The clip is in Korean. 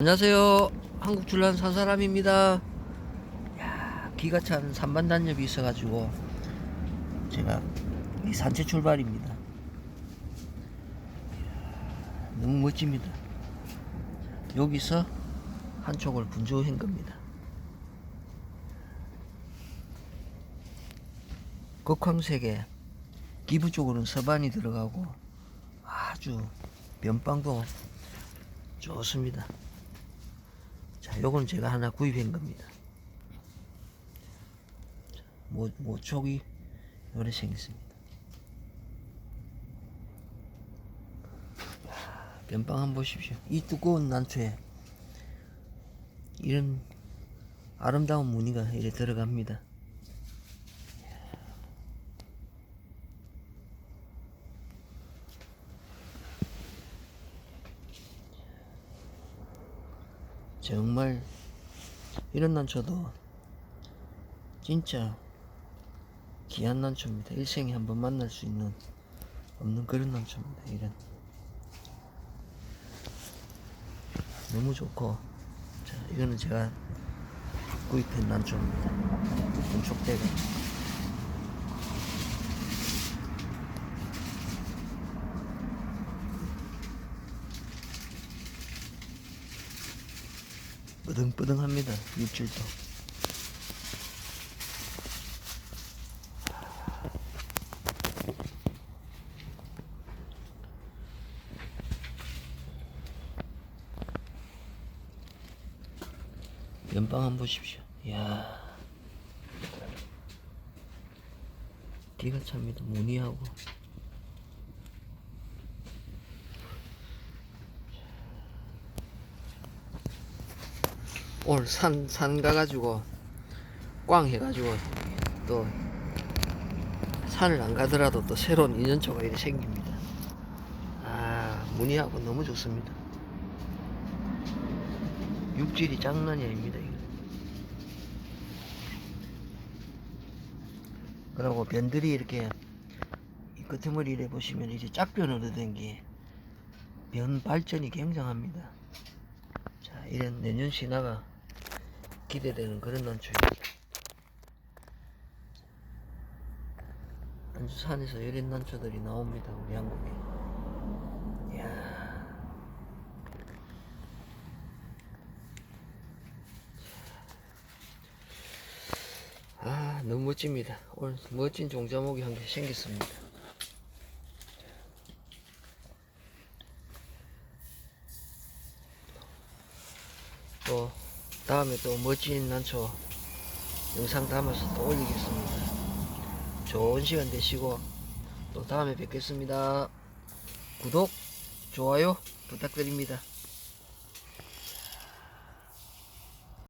안녕하세요. 한국 줄란 산사람입니다. 야, 기가 찬 산반 단엽이 있어가지고 제가 이 산책 출발입니다. 너무 멋집니다. 여기서 한 촉을 분주한 겁니다. 극황색에 기부 쪽으로는 서반이 들어가고 아주 면방도 좋습니다. 자, 요건 제가 하나 구입한 겁니다. 자, 모, 모촉이 요래 생겼습니다. 야, 변방 한번 보십시오. 이 두꺼운 난초에 이런 아름다운 무늬가 이래 들어갑니다. 정말 이런 난초도 진짜 귀한 난초입니다. 일생에 한 번 만날 수 있는 없는 그런 난초입니다. 이런 너무 좋고 자 이거는 제가 구입한 난초입니다. 금촉대가 뿌등뿌등합니다. 입질도. 연방 한번 보십시오. 이야. 뒤가 찹니다. 무늬하고. 오늘 산, 산 가가지고 꽝 해가지고 또 산을 안 가더라도 또 새로운 인연초가 이렇게 생깁니다. 아, 무늬하고 너무 좋습니다. 육질이 장난이 아닙니다. 그리고 변들이 이렇게 이 끄트머리를 보시면 이제 짝변으로 된 게 변 발전이 굉장합니다. 자, 이런 내년 신화가 기대되는 그런 난초입니다. 안주 산에서 이런 난초들이 나옵니다. 우리 한국에. 이야. 아, 너무 멋집니다. 오늘 멋진 종자목이 한 개 생겼습니다. 또 다음에 또 멋진 난초 영상 담아서 또 올리겠습니다. 좋은 시간 되시고 또 다음에 뵙겠습니다. 구독, 좋아요 부탁드립니다.